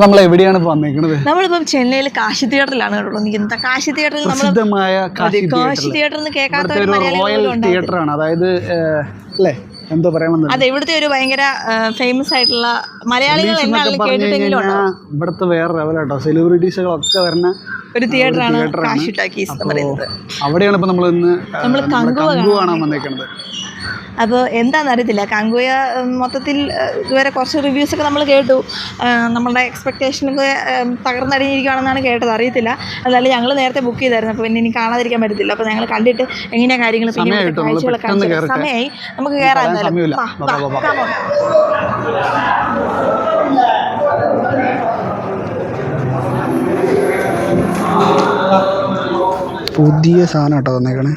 നമ്മൾ എവിടെയാണ് വന്നേക്കുന്നത് നമ്മളിപ്പം ചെന്നൈയിൽ കാശി തിയേറ്ററിലാണ് കേട്ടോ കാശി തിയേറ്ററിൽ പ്രസിദ്ധമായ കാശി തിയേറ്റർ. എന്ന് കേൾക്കാത്ത ഒരു റോയൽ തിയേറ്റർ ആണ് അതായത് അല്ലേ? എന്തോ പറയാൻ അതെ ഇവിടുത്തെ ഒരു ഭയങ്കര ഫേമസ് ആയിട്ടുള്ള മലയാളികൾ ഇവിടുത്തെ വേറെ ലെവലാട്ടോ സെലിബ്രിറ്റീസുകളൊക്കെ വരുന്ന ഒരു തിയേറ്ററാണ് ആണ്. കാശി ടാക്കീസ് എന്ന് പറയുന്നത്. അവിടെയാണ് ഇപ്പൊ നമ്മൾ ഇന്ന് നമ്മൾ കങ്കു കാണാൻ വന്നേക്കുന്നത് അപ്പോൾ എന്താണെന്ന് അറിയത്തില്ല കാങ്കുയ മൊത്തത്തിൽ ഇതുവരെ കുറച്ച് റിവ്യൂസ് ഒക്കെ നമ്മൾ കേട്ടു. നമ്മളുടെ എക്സ്പെക്റ്റേഷനൊക്കെ തകർന്നടിഞ്ഞിരിക്കുകയാണെന്നാണ് കേട്ടത്. അറിയത്തില്ല. എന്നാലും ഞങ്ങൾ നേരത്തെ ബുക്ക് ചെയ്തായിരുന്നു. അപ്പോൾ പിന്നെ ഇനി കാണാതിരിക്കാൻ പറ്റത്തില്ല. അപ്പോൾ ഞങ്ങൾ കണ്ടിട്ട് എങ്ങനെയാണ് കാര്യങ്ങൾ കാഴ്ചകളൊക്കെ. സമയമായി. നമുക്ക് കയറാൻ എന്തായാലും. പുതിയ സാധനം കേട്ടോ തന്നേക്കണേ.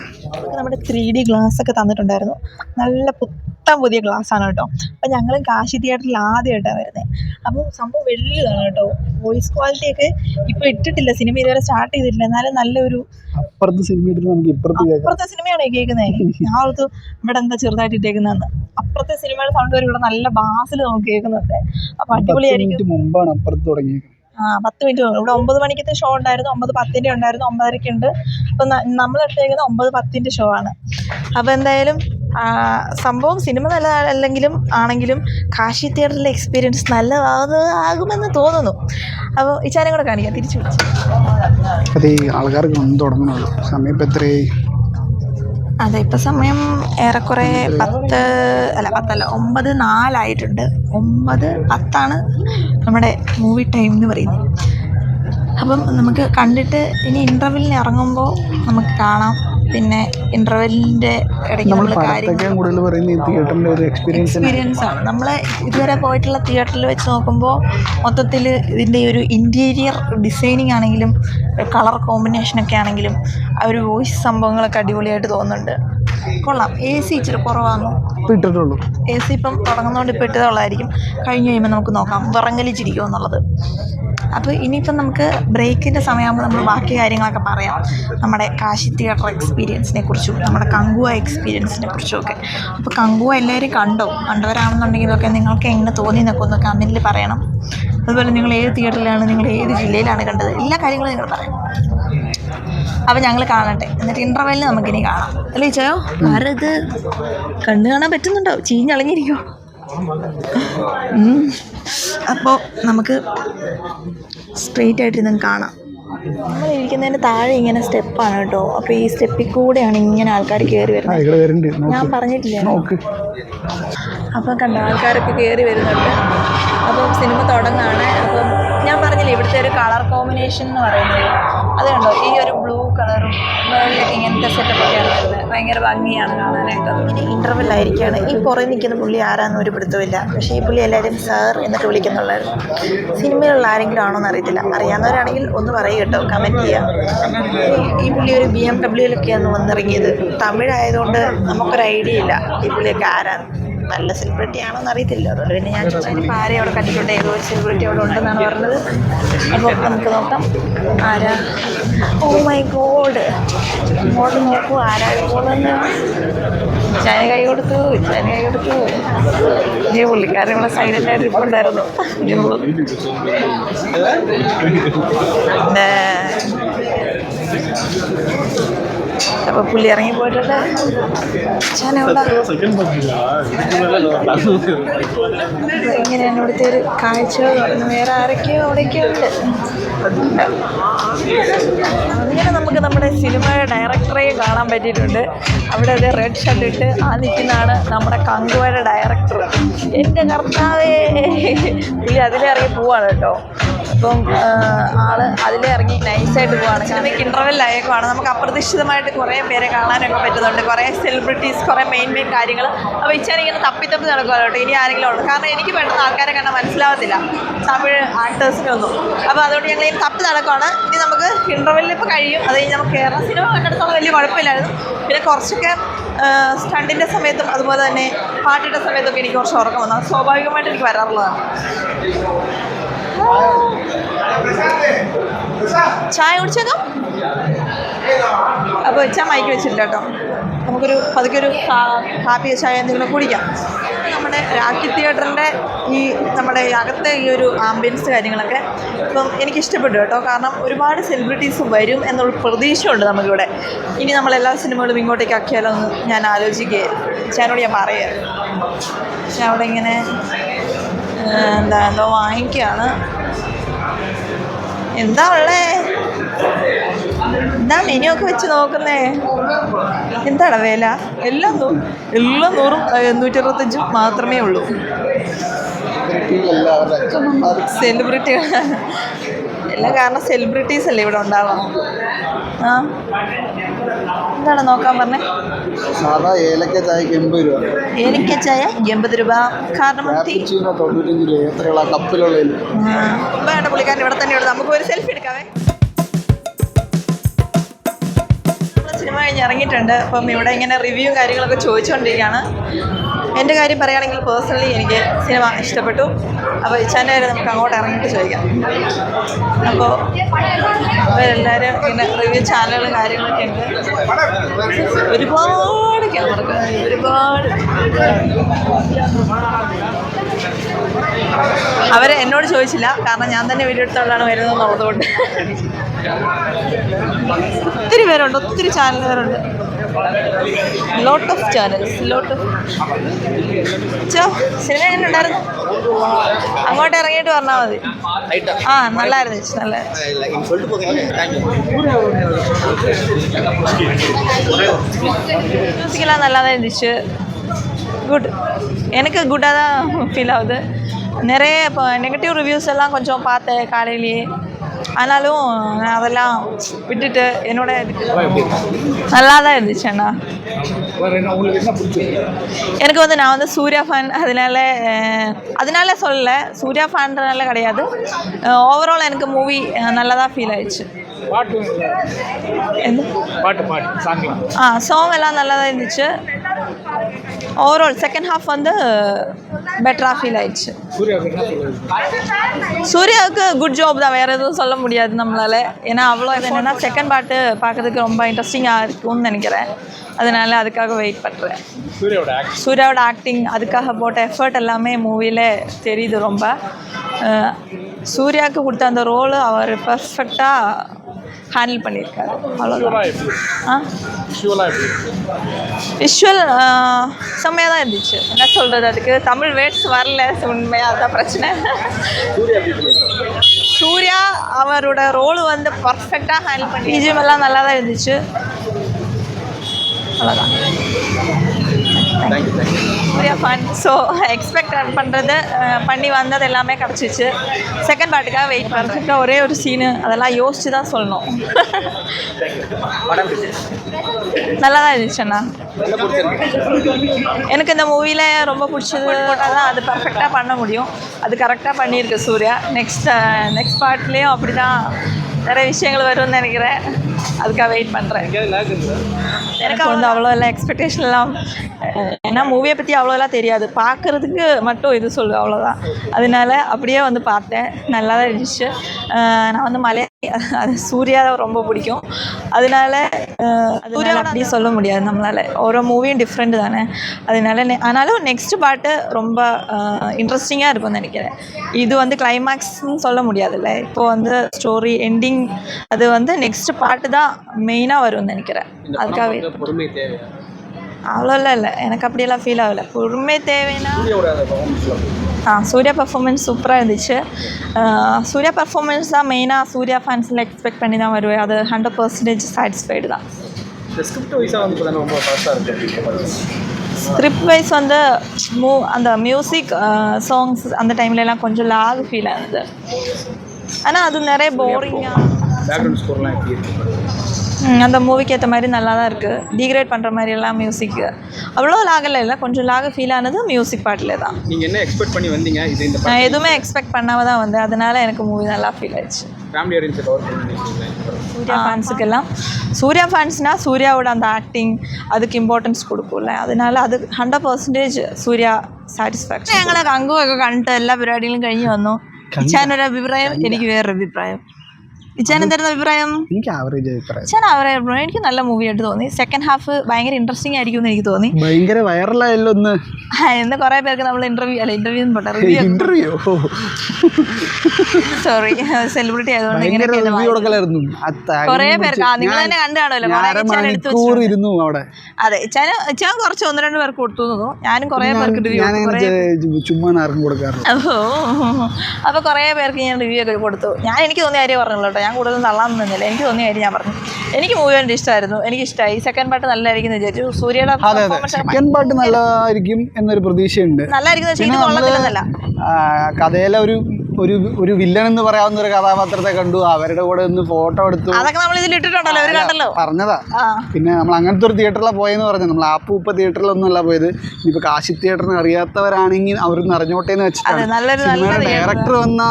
ത്രീ ഡി ഗ്ലാസ് ഒക്കെ തന്നിട്ടുണ്ടായിരുന്നു. നല്ല പുത്തൻ പുതിയ ഗ്ലാസ് ആണ് കേട്ടോ. അപ്പം ഞങ്ങളും കാശി തിയേറ്ററിൽ ആദ്യമായിട്ടാണ് വരുന്നത് അപ്പോൾ സംഭവം വലിയതാണ് കേട്ടോ. വോയിസ് ക്വാളിറ്റി ഒക്കെ ഇപ്പോൾ ഇട്ടിട്ടില്ല. സിനിമ ഇതുവരെ സ്റ്റാർട്ട് ചെയ്തിട്ടില്ല. എന്നാലും നല്ലൊരു അപ്പുറത്തെ സിനിമ അപ്പുറത്തെ സിനിമയാണ് കേൾക്കുന്നത് ഞാൻ ഓർത്തു ഇവിടെ എന്താ ചെറുതായിട്ട് ഇട്ടേക്കുന്നതെന്ന്. അപ്പുറത്തെ സിനിമയുടെ സൗണ്ട് വരെ ഇവിടെ നല്ല ബാസിൽ നമുക്ക് കേൾക്കുന്നുണ്ട്. അപ്പോൾ അടിപൊളിയായിരിക്കും. മുമ്പാണ് അപ്പുറത്ത് തുടങ്ങിയത് പത്ത് മിനിറ്റ്. ഇവിടെ ഒമ്പത് മണിക്കത്തെ ഷോ ഉണ്ടായിരുന്നു. ഒമ്പത് പത്തിന്റെ ഉണ്ടായിരുന്നു. ഒമ്പതരയ്ക്ക് ഉണ്ട്. അപ്പം നമ്മൾ എടുത്തേക്കുന്നത് ഒമ്പത് പത്തിന്റെ ഷോ ആണ്. അപ്പോൾ എന്തായാലും സംഭവം സിനിമ നല്ലതല്ലെങ്കിലും ആണെങ്കിലും കാശി തിയേറ്ററിലെ എക്സ്പീരിയൻസ് നല്ലതാകുമെന്ന് തോന്നുന്നു. അപ്പോൾ ഇച്ചാനും കൂടെ കാണിക്കാം. തിരിച്ചു വിളിച്ചു. ആൾക്കാർക്ക് വന്ന് തുടങ്ങണുള്ളൂ അതെ ഇപ്പം സമയം ഏറെക്കുറെ പത്ത് അല്ല പത്തല്ല ഒമ്പത് നാലായിട്ടുണ്ട്. ഒമ്പത് പത്താണ് നമ്മുടെ മൂവി ടൈം എന്ന് പറയുന്നത്. അപ്പം നമുക്ക് കണ്ടിട്ട് ഇനി ഇന്റർവെല്ലിന് ഇറങ്ങുമ്പോൾ നമുക്ക് കാണാം. പിന്നെ ഇന്റർവെല്ലിന്റെ ഇടയ്ക്ക് നമ്മൾ കാര്യങ്ങൾ കൂടുതൽ തിയേറ്ററിന്റെ ഒരു എക്സ്പീരിയൻസ് എക്സ്പീരിയൻസ് ആണ്. നമ്മൾ ഇതുവരെ പോയിട്ടുള്ള തിയേറ്ററിൽ വെച്ച് നോക്കുമ്പോൾ മൊത്തത്തിൽ ഇതിന്റെ ഒരു ഇന്റീരിയർ ഡിസൈനിങ് ആണെങ്കിലും കളർ കോമ്പിനേഷനൊക്കെ ആണെങ്കിലും ആ ഒരു വോയിസ് സംഭവങ്ങളൊക്കെ അടിപൊളിയായിട്ട് തോന്നുന്നുണ്ട്. കൊള്ളാം. എ സി ഇച്ചിരി കുറവാണ് ഇട്ടിട്ടുള്ളൂ. എ സി ഇപ്പം തുടങ്ങുന്നതുകൊണ്ട് ഇപ്പം ഇട്ടതുള്ളായിരിക്കും കഴിഞ്ഞ് കഴിയുമ്പോൾ നമുക്ക് നോക്കാം. വിറങ്ങലിച്ചിരിക്കുമോ എന്നുള്ളത്. അപ്പോൾ ഇനിയിപ്പം നമുക്ക് ബ്രേക്കിന്റെ സമയമാകുമ്പോൾ നമ്മൾ ബാക്കി കാര്യങ്ങളൊക്കെ പറയാം. നമ്മുടെ കാശി തിയേറ്റർ എക്സ്പീരിയൻസിനെ കുറിച്ചും നമ്മുടെ കങ്കുവ എക്സ്പീരിയൻസിനെ കുറിച്ചും ഒക്കെ അപ്പോൾ കങ്കുവ എല്ലാവരും കണ്ടോ? കണ്ടവരാണെന്നുണ്ടെങ്കിലൊക്കെ നിങ്ങൾക്ക് എങ്ങനെ തോന്നി എന്നൊക്കെ ഒന്ന് കമന്റിൽ പറയണം. അതുപോലെ നിങ്ങൾ ഏത് തിയേറ്ററിലാണ് നിങ്ങൾ ഏത് ജില്ലയിലാണ് കണ്ടത്? എല്ലാ കാര്യങ്ങളും നിങ്ങൾ പറയണം. അപ്പം ഞങ്ങൾ കാണട്ടെ. എന്നിട്ട് ഇന്റർവെല്ലിൽ നമുക്കിനി കാണാം. അല്ലേ ചോയോ വേറെ ഇത് കണ്ണു കാണാൻ പറ്റുന്നുണ്ടോ? ചീഞ്ഞളഞ്ഞിരിക്കോ അപ്പോൾ നമുക്ക് സ്ട്രെയിറ്റ് ആയിട്ട് ഇതും കാണാം. നമ്മൾ ഇരിക്കുന്നതിന് താഴെ ഇങ്ങനെ സ്റ്റെപ്പാണ് കേട്ടോ. അപ്പോൾ ഈ സ്റ്റെപ്പിൽ കൂടെയാണ് ഇങ്ങനെ ആൾക്കാർ കയറി വരുന്നത്. ഞാൻ പറഞ്ഞിട്ടില്ല? അപ്പം കണ്ട ആൾക്കാരൊക്കെ കയറി വരുന്നുണ്ട്. അപ്പം സിനിമ തുടങ്ങാണ്. അപ്പം ഞാൻ ഇവിടുത്തെ ഒരു കളർ കോമ്പിനേഷൻ എന്ന് പറയുന്നത് അത് കണ്ടോ? ഈ ഒരു ബ്ലൂ കളറും മുകളിലൊക്കെ ഇങ്ങനത്തെ സെറ്റപ്പൊക്കെയാണ് വരുന്നത്. ഭയങ്കര ഭംഗിയാണ് കാണാനായിട്ട്. ഇങ്ങനെ ഇന്റർവെൽ ആയിരിക്കുകയാണ് ഈ പുറകെ നിൽക്കുന്ന പുള്ളി ആരാന്ന് ഒരു പിടുത്തമില്ല പക്ഷേ ഈ പുള്ളി എല്ലാവരും സാർ എന്നൊക്കെ വിളിക്കുന്നുള്ളായിരുന്നു സിനിമയിലുള്ള ആരെങ്കിലും ആണോ എന്ന് അറിയത്തില്ല. അറിയാവുന്നവരാണെങ്കിൽ ഒന്ന് പറയുക കേട്ടോ. കമന്റ് ചെയ്യാം. ഈ- പുള്ളി ഒരു ബി എം ഡബ്ല്യൂയിലൊക്കെയാണ് വന്നിറങ്ങിയത്. തമിഴായതുകൊണ്ട് നമുക്കൊരു ഐഡിയ ഇല്ല ഈ പുള്ളിയൊക്കെ ആരാന്ന്. നല്ല സെലിബ്രിറ്റി ആണോ എന്ന് അറിയത്തില്ല. അതുകൊണ്ട് പിന്നെ ഞാൻ ചോദിച്ചു ആരെയും അവിടെ കണ്ടിട്ടുണ്ട്. ഏതോ ഒരു സെലിബ്രിറ്റി അവിടെ ഉണ്ടെന്നാണ് പറഞ്ഞത്. അപ്പോൾ നമുക്ക് നോക്കാം ആരാ. Oh my god. ഇങ്ങോട്ട് നോക്കൂ ആരാ പോകുന്നത് ഞാൻ കൈ കൊടുത്തു ഞാൻ കൈ കൊടുത്തു. ഈ പുള്ളിക്കാരൻ ഇവിടെ സൈലന്റ് ആയിട്ട് ഇരിപ്പുണ്ടായിരുന്നു. പുള്ളി ഇറങ്ങി പോയിട്ടുണ്ട്. ഇങ്ങനെയാണ് ഇവിടുത്തെ ഒരു കാഴ്ച വേറെ ആരൊക്കെയോ അവിടെയൊക്കെ ഉണ്ട്. അങ്ങനെ നമുക്ക് നമ്മുടെ സിനിമയുടെ ഡയറക്ടറെയും കാണാൻ പറ്റിയിട്ടുണ്ട്. അവിടെ അത് റെഡ് ഷർട്ട് ഇട്ട് ആ നിൽക്കുന്നതാണ് നമ്മുടെ കങ്കുവയുടെ ഡയറക്ടർ. എന്റെ കർത്താവേ. പുള്ളി അതിലേ ഇറങ്ങി പോവാണ് കേട്ടോ. അപ്പം ആൾ അതിലേ ഇറങ്ങി നൈസായിട്ട് പോവാണ്. സിനിമയ്ക്ക് ഇന്റർവെല്ലായേക്കുവാണ് നമുക്ക് അപ്രതീക്ഷിതമായിട്ട് കുറേ പേരെ കാണാനൊക്കെ പറ്റുന്നുണ്ട്. കുറേ സെലിബ്രിറ്റീസ് കുറേ മെയിൻ മെയിൻ കാര്യങ്ങൾ അപ്പോൾ ഇച്ചാൻ ഇങ്ങനെ തപ്പി നടക്കുമല്ലോ ഇനി ആരെങ്കിലും ഉണ്ട്. കാരണം എനിക്ക് പെട്ടെന്ന് ആൾക്കാരെ കണ്ടാൽ മനസ്സിലാവത്തില്ല. തമിഴ് ആക്ടേഴ്സിനൊന്നും അപ്പോൾ അതുകൊണ്ട് ഞങ്ങൾ ഇനി തപ്പി നടക്കുവാണ്. ഇനി നമുക്ക് ഇന്റർവെല്ലിൽ ഇപ്പോൾ കഴിയും. അത് കഴിഞ്ഞ് നമുക്ക് കേരള സിനിമ കണ്ടെടുത്തോളം വലിയ കുഴപ്പമില്ലായിരുന്നു. പിന്നെ കുറച്ചൊക്കെ സ്റ്റണ്ടിന്റെ സമയത്തും അതുപോലെ തന്നെ പാട്ടിയുടെ സമയത്തൊക്കെ എനിക്ക് കുറച്ച് ഉറക്കം വന്നു. സ്വാഭാവികമായിട്ട് എനിക്ക് വരാറുള്ളതാണ്. ചായ കുടിച്ചേക്കാം അപ്പോൾ വെച്ചാൽ മൈക്ക് വെച്ചിട്ടുണ്ട് കേട്ടോ. നമുക്കൊരു പതുക്കെ ഒരു കാപ്പിയ ചായ എന്തെങ്കിലും കുടിക്കാം. നമ്മുടെ രാഖി തിയേറ്ററിന്റെ ഈ നമ്മുടെ അകത്തെ ഈ ഒരു ആംബിയൻസ് കാര്യങ്ങളൊക്കെ ഇപ്പം എനിക്കിഷ്ടപ്പെട്ടു കേട്ടോ. കാരണം ഒരുപാട് സെലിബ്രിറ്റീസ് വരും എന്നുള്ള പ്രതീക്ഷയുണ്ട് നമുക്കിവിടെ. ഇനി നമ്മളെല്ലാ സിനിമകളും ഇങ്ങോട്ടേക്ക് ആക്കിയാലോ എന്ന് ഞാൻ ആലോചിക്കുകയായിരുന്നു ഞാനോട് ഞാൻ പറയുകയായിരുന്നു പക്ഷെ അവിടെ ഇങ്ങനെ എന്താ എന്തോ വാങ്ങിക്കുകയാണ് എന്താ ഉള്ളേ? എന്താ മെനു വെച്ച് നോക്കുന്നേ? എന്താണ് വില? എല്ലാം എല്ലാം നൂറും എണ്ണൂറ്റി അറുപത്തഞ്ചും മാത്രമേ ഉള്ളൂ. സെലിബ്രിറ്റികൾ എല്ലാം കാരണം സെലിബ്രിറ്റീസ് അല്ലേ ഇവിടെ ഉണ്ടാവാം ആ? എന്താണ് നോക്കാൻ പറഞ്ഞേ? സാധാ ഏലക്ക ചായ എൺപത് രൂപ. ഏലക്ക ചായ എൺപത് രൂപ. കാരണം തൊണ്ണൂറ്റഞ്ച് രൂപ എത്രയുള്ള കപ്പിലുള്ള വേണ്ട പുള്ളിക്കാരൻ ഇവിടെ തന്നെ ഉള്ളത് നമുക്ക് ഒരു സെൽഫി എടുക്കാവേ. സിനിമ കഴിഞ്ഞ് ഇറങ്ങിയിട്ടുണ്ട്. അപ്പം ഇവിടെ ഇങ്ങനെ റിവ്യൂ കാര്യങ്ങളൊക്കെ ചോദിച്ചുകൊണ്ടിരിക്കുകയാണ് എന്റെ കാര്യം പറയുകയാണെങ്കിൽ പേഴ്സണലി എനിക്ക് സിനിമ ഇഷ്ടപ്പെട്ടു. അപ്പോൾ ഇച്ഛാന്റെ കാര്യം നമുക്ക് അങ്ങോട്ട് ഇറങ്ങിയിട്ട് ചോദിക്കാം. അപ്പോൾ അവരെല്ലാവരും ഇങ്ങനെ റിവ്യൂ ചാനലുകളും കാര്യങ്ങളൊക്കെ ഉണ്ട്. ഒരുപാട് ക്യാമറ ഒരുപാട്. അവർ എന്നോട് ചോദിച്ചില്ല. കാരണം ഞാൻ തന്നെ വീഡിയോ എടുത്തോണ്ടാണ് വരുന്നത് എന്നുള്ളതുകൊണ്ട്. ഒത്തിരി പേരുണ്ട് ഒത്തിരി ചാനലുകാരുണ്ട് lot of channels lot of ചോ സിനിമ എങ്ങനെ ഉണ്ടായിരുന്നു അങ്ങോട്ട് ഇറങ്ങിയിട്ട് പറഞ്ഞാൽ മതി ആ നല്ലായിരുന്നു ചേച്ചി നല്ല மியூசிக்கெல்லாம் நல்லா தான் இருந்துச்சு குட் எனக்கு குட்டாக தான் ஃபீல் ஆகுது நிறைய இப்போ நெகட்டிவ் ரிவ்யூஸ் எல்லாம் கொஞ்சம் பார்த்தேன் காலையிலேயே ஆனாலும் நான் அதெல்லாம் விட்டுட்டு என்னோட இதுக்கு நல்லா தான் இருந்துச்சு அண்ணா. எனக்கு வந்து நான் வந்து சூர்யா ஃபேன் அதனால அதனால சொல்லலை. சூர்யா ஃபேன்றனால கிடையாது. ஓவரால் எனக்கு மூவி நல்லா தான் ஃபீல் ஆயிடுச்சு. பாட்டு பாட்டு பாட்டு சாங்லாம் ஆ சாங் எல்லாம் நல்லா தான் இருந்துச்சு. ஓவரால் செகண்ட் ஹாஃப் வந்து பெட்டராக ஃபீல் ஆயிடுச்சு. சூர்யாவுக்கு குட் ஜாப் தான். வேறு எதுவும் சொல்ல முடியாது நம்மளால். ஏன்னா அவ்வளோ இது என்னென்னா செகண்ட் பாட்டு பார்க்கறதுக்கு ரொம்ப இன்ட்ரெஸ்டிங்காக இருக்கும்னு நினைக்கிறேன். அதனால அதுக்காக வெயிட் பண்ணுறேன் சூர்யாவோட ஆக்ட் சூர்யாவோட ஆக்டிங் அதுக்காக போட்ட எஃபர்ட் எல்லாமே மூவியில் தெரியுது ரொம்ப. சூர்யாவுக்கு கொடுத்த அந்த ரோலு அவர் பர்ஃபெக்டாக ஹேண்டில் பண்ணியிருக்காரு. அவ்வளோதான் ஆ விஷுவல் செம்மையாக தான் இருந்துச்சு. என்ன சொல்கிறது அதுக்கு தமிழ் வேர்ட்ஸ் வரல உண்மையாக அதுதான் பிரச்சனை. சூர்யா அவரோட ரோல் வந்து பர்ஃபெக்டாக ஹேண்டில் பண்ணி பிஜிஎம் எல்லாம் நல்லா தான் இருந்துச்சு. அவ்வளோதான் thank you. Suriya fun so expect பண்ணுறது பண்ணி வந்தது எல்லாமே கிடச்சிச்சு. செகண்ட் பார்ட்டுக்காக வெயிட் பண்ணுறதுக்கு ஒரே ஒரு சீனு அதெல்லாம் யோசிச்சு தான் சொல்லணும். நல்லா தான் இருந்துச்சு அண்ணா. எனக்கு இந்த மூவியில் ரொம்ப பிடிச்சது தான் அது பர்ஃபெக்டாக பண்ண முடியும். அது கரெக்டாக பண்ணியிருக்கு சூர்யா. நெக்ஸ்ட் நெக்ஸ்ட் பார்ட்லேயும் அப்படி தான் நிறைய விஷயங்கள் வரும்னு நினைக்கிறேன். அதுக்காக வெயிட் பண்ணுறேன்? எனக்கு வந்து அவ்வளோ எல்லாம் எக்ஸ்பெக்டேஷன்லாம் ஏன்னா மூவியை பற்றி அவ்வளோலாம் தெரியாது. பார்க்குறதுக்கு மட்டும் இது சொல்லு அவ்வளோதான் அதனால அப்படியே வந்து பார்த்தேன். நல்லா தான் இருந்துச்சு. நான் வந்து மலையாளி அது சூர்யா ரொம்ப பிடிக்கும். அதனால சூர்யா அப்படி சொல்ல முடியாது நம்மளால். ஒரு மூவியும் டிஃப்ரெண்ட் தானே. அதனால ஆனாலும் நெக்ஸ்ட் பாட்டு ரொம்ப இன்ட்ரெஸ்டிங்காக இருக்கும்னு நினைக்கிறேன். இது வந்து கிளைமேக்ஸ்னு சொல்ல முடியாதுல்ல. இப்போ வந்து ஸ்டோரி எண்டிங் அது வந்து நெக்ஸ்ட் பாட்டு தான் மெயினாக வரும்னு நினைக்கிறேன். இந்த அதுக்காக படம் பார்க்க பொறுமை தேவையா? அவ்வளோலாம் இல்லை. எனக்கு அப்படியெல்லாம் ஃபீல் ஆகலை. பொறுமை தேவைன்னா ஆ சூர்யா பர்ஃபார்மன்ஸ் சூப்பராக இருந்துச்சு. சூர்யா பர்ஃபார்மன்ஸ் தான் மெயினாக சூர்யா ஃபேன்ஸில் எக்ஸ்பெக்ட் பண்ணி தான் வருவேன். அது ஹண்ட்ரட் பர்சன்டேஜ் சாட்டிஸ்ஃபைடு தான். ஸ்கிரிப்ட் வைஸ் வந்து மூ அந்த மியூசிக் சாங்ஸ் அந்த டைம்லலாம் கொஞ்சம் லாக் ஃபீல் ஆகுது ஆனால் அது நிறைய போரிங்காக அந்த மூவிக்கு ஏற்ற மாதிரி நல்லா தான் இருக்குது டிகிரேட் பண்ணுற மாதிரி எல்லாம் மியூசிக் அவ்வளோ லாகில் இல்லை கொஞ்சம் லாக ஃபீல் ஆனது மியூசிக் பாட்டில் தான் நீங்கள் என்ன எக்ஸ்பெக்ட் பண்ணி வந்தீங்க? இது இந்த நான் எதுவுமே எக்ஸ்பெக்ட் பண்ணாம தான் வந்தேன். அதனால எனக்கு மூவி நல்லா ஃபீல் ஆயிடுச்சு. ஃபேமிலி ஆடியன்ஸ் கவர் சூர்யா ஃபேன்ஸுக்கெல்லாம் சூர்யா ஃபேன்ஸ்னால் சூர்யாவோட அந்த ஆக்டிங் அதுக்கு இம்பார்ட்டன்ஸ் கொடுக்கும்ல. அதனால அது ஹண்ட்ரட் പെർസെൻറ്റേജ് சூர்யா സാറ്റിസ്ഫാക്ഷൻ ഞങ്ങൾ കങ്കുമൊക്കെ കണ്ടിട്ട് எல்லா പരിപാടികളും കഴിഞ്ഞ് വന്നു ഇച്ചാനൊരു അഭിപ്രായം എനിക്ക് വേറൊരു ഇച്ചാൻ എന്തായിരുന്നു അഭിപ്രായം? എനിക്ക് ആവറേജ് അഭിപ്രായം. ഇച്ചാൻ അവരെ എനിക്ക് നല്ല മൂവി ആയിട്ട് തോന്നി. സെക്കൻഡ് ഹാഫ് ഭയങ്കര ഇൻട്രസ്റ്റിംഗ് ആയിരിക്കും എന്ന് എനിക്ക് തോന്നി. ഭയങ്കര വൈറലായല്ലോ ഒന്ന് എന്ന് കുറേ പേർക്ക് നമ്മൾ ഇന്റർവ്യൂ അല്ല ഇന്റർവ്യൂ ഇന്റർവ്യൂ സോറി സെലിബ്രിറ്റി ആയതുകൊണ്ട് ഇരുന്നു അവിടെ. അതെ ചാൻ ഇച്ചാൻ കുറച്ച് ഒന്ന് രണ്ട് പേർക്ക് കൊടുത്തു തോന്നുന്നു ഞാനും കുറേ പേർക്ക് റിവ്യൂ ചുമ്മാ ആർക്കും കൊടുക്കാറില്ല. ഓ അപ്പോൾ കുറേ പേർക്ക് ഞാൻ റിവ്യൂ ഒക്കെ കൊടുത്തു. ഞാൻ എനിക്ക് തോന്നിയ കാര്യം പറഞ്ഞല്ലോ കേട്ടോ. ഞാൻ കൂടുതൽ തള്ളാൻ നിന്നില്ല. എനിക്ക് തോന്നിയ കാര്യം ഞാൻ പറഞ്ഞു. എനിക്ക് മൂവി കണ്ട് ഇഷ്ടമായിരുന്നു. എനിക്ക് ഇഷ്ടമായി. സെക്കൻഡ് പാർട്ട് നല്ലതായിരിക്കും എന്ന് വിചാരിച്ചു. സൂര്യയുടെ സെക്കൻഡ് പാർട്ട് നല്ലതായിരിക്കും എന്നൊരു പ്രതീക്ഷയുണ്ട്. നല്ലതായിരിക്കും കഥയിലെ ഒരു ഒരു ഒരു വില്ലൻ എന്ന് പറയാവുന്ന ഒരു കഥാപാത്രത്തെ കണ്ടു അവരുടെ കൂടെ ഒന്ന് ഫോട്ടോ എടുത്തു. അതൊക്കെ നമ്മൾ ഇതിൽ ഇട്ടിട്ടുണ്ടല്ലോ അവർ കണ്ടല്ലോ. പറഞ്ഞതാ. പിന്നെ നമ്മൾ അങ്ങനത്തെ ഒരു തിയേറ്ററിലാണ് പോയെന്ന് പറഞ്ഞു നമ്മൾ ആപ്പ് ഉപ്പ തിയേറ്ററിലൊന്നും അല്ല പോയത്. ഇനിയിപ്പോൾ കാശി തിയേറ്ററിന് അറിയാത്തവരാണെങ്കിൽ അവരൊന്ന് അറിഞ്ഞോട്ടെ എന്ന് വെച്ചിട്ടാണ്. സിനിമയുടെ ഡയറക്ടർ വന്ന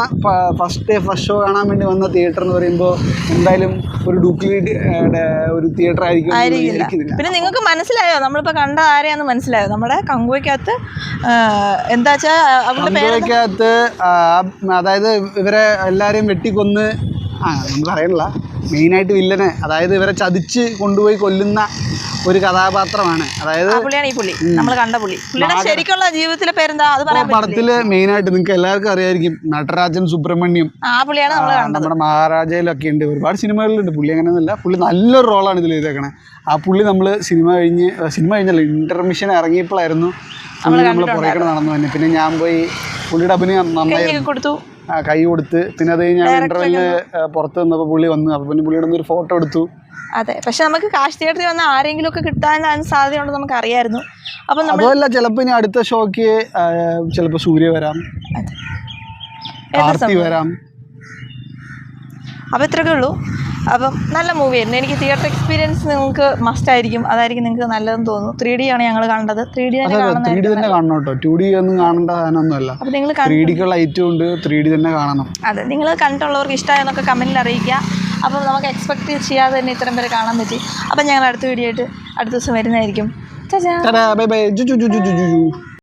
ഫസ്റ്റ് ഡേ ഫസ്റ്റ് ഷോ കാണാൻ വേണ്ടി വന്ന തിയേറ്റർ എന്ന് പറയുമ്പോൾ എന്തായാലും ഒരു ഡ്യൂപ്ലിക്കേറ്റ് ഒരു തിയേറ്റർ ആയിരിക്കും പിന്നെ നിങ്ങൾക്ക് മനസ്സിലായോ? നമ്മളിപ്പോൾ കണ്ട ആരെയാന്ന് മനസ്സിലായോ? നമ്മുടെ കങ്കുവയ്ക്കകത്ത് എന്താ വെച്ചാൽ പന്തോയ്ക്കകത്ത് അതായത് ഇവരെ എല്ലാവരെയും വെട്ടിക്കൊന്ന് ആ നമുക്ക് അറിയണില്ല. മെയിനായിട്ട് വില്ലനെ അതായത് ഇവരെ ചതിച്ച് കൊണ്ടുപോയി കൊല്ലുന്ന ഒരു കഥാപാത്രമാണ്. അതായത് ആ പുള്ളിയാണ് ഈ പുള്ളി. നമ്മൾ കണ്ട പുള്ളി. പുള്ളിയുടെ ശരിക്കുള്ള ജീവിതത്തിലെ പേരെന്താ? അത് പറയാൻ പടത്തിൽ മെയിനായിട്ട് നിങ്ങൾക്ക് എല്ലാവർക്കും അറിയായിരിക്കും നടരാജൻ സുബ്രഹ്മണ്യം. ആ പുള്ളിയാണ് നമ്മൾ കണ്ടത്. നമ്മുടെ മഹാരാജയിലൊക്കെ ഉണ്ട്. ഒരുപാട് സിനിമകളിലുണ്ട്. പുള്ളി അങ്ങനെയൊന്നുമില്ല. പുള്ളി നല്ലൊരു റോളാണ് ഇതിൽ ചെയ്തേക്കണേ ആ പുള്ളി നമ്മൾ സിനിമ കഴിഞ്ഞ് സിനിമ കഴിഞ്ഞല്ല ഇന്റർമിഷൻ ഇറങ്ങിയപ്പോഴായിരുന്നു നമ്മൾ പുറകെ നടന്നു തന്നെ പിന്നെ ഞാൻ പോയി പുള്ളിയുടെ അഭിനയം നന്നായി കൊടുത്തു. ആ, കൈ കൊടുത്ത്. പിന്നെ അത് ഞാൻ ഇന്റർവെല്ലിന് പുറത്ത് വന്നപ്പോ പുള്ളി വന്നു. അപ്പോൾ പിന്നെ പുള്ളിയുടെ ഒരു ഫോട്ടോ എടുത്തു. അതെ. പക്ഷെ നമുക്ക് കാശ് തിയേറ്ററിൽ വന്ന ആരെങ്കിലും ഒക്കെ കിട്ടാൻ സാധ്യതയുണ്ടെന്ന് നമുക്ക് അറിയായിരുന്നു അപ്പം നമ്മൾ അതുമല്ല ചിലപ്പോൾ ഇനി അടുത്ത ഷോക്ക് ചിലപ്പോ സൂര്യ വരാം. കാർത്തി വരാം. അപ്പോൾ ഇത്രയൊക്കെ ഉള്ളൂ. അപ്പം നല്ല മൂവിയായിരുന്നു എനിക്ക് തിയേറ്റർ എക്സ്പീരിയൻസ് നിങ്ങൾക്ക് മസ്റ്റ് ആയിരിക്കും. അതായിരിക്കും നിങ്ങൾക്ക് നല്ലതെന്ന് തോന്നുന്നു. ത്രീ ഡി ആണ് ഞങ്ങൾ കണ്ടത്. ത്രീ ഡി ത്രീ ഡി തന്നെ കാണണം കേട്ടോ. ടു ഡി ഒന്നും കാണേണ്ട സാധനമൊന്നുമല്ല. അപ്പം നിങ്ങൾ ത്രീ ഡിക്ക് ഐറ്റം ഉണ്ട്. ത്രീ ഡി തന്നെ കാണണം. അതെ നിങ്ങൾ കണ്ടിട്ടുള്ളവർക്ക് ഇഷ്ടമായെന്നൊക്കെ കമന്റിൽ അറിയിക്കുക. അപ്പം നമുക്ക് എക്സ്പെക്ട് ചെയ്യാതെ തന്നെ ഇത്രയും പേരെ കാണാൻ പറ്റി. അപ്പം ഞങ്ങൾ അടുത്ത വീഡിയോ ആയിട്ട് അടുത്ത ദിവസം വരുന്നതായിരിക്കും. Bye bye ജു ജു ജു ജു ജു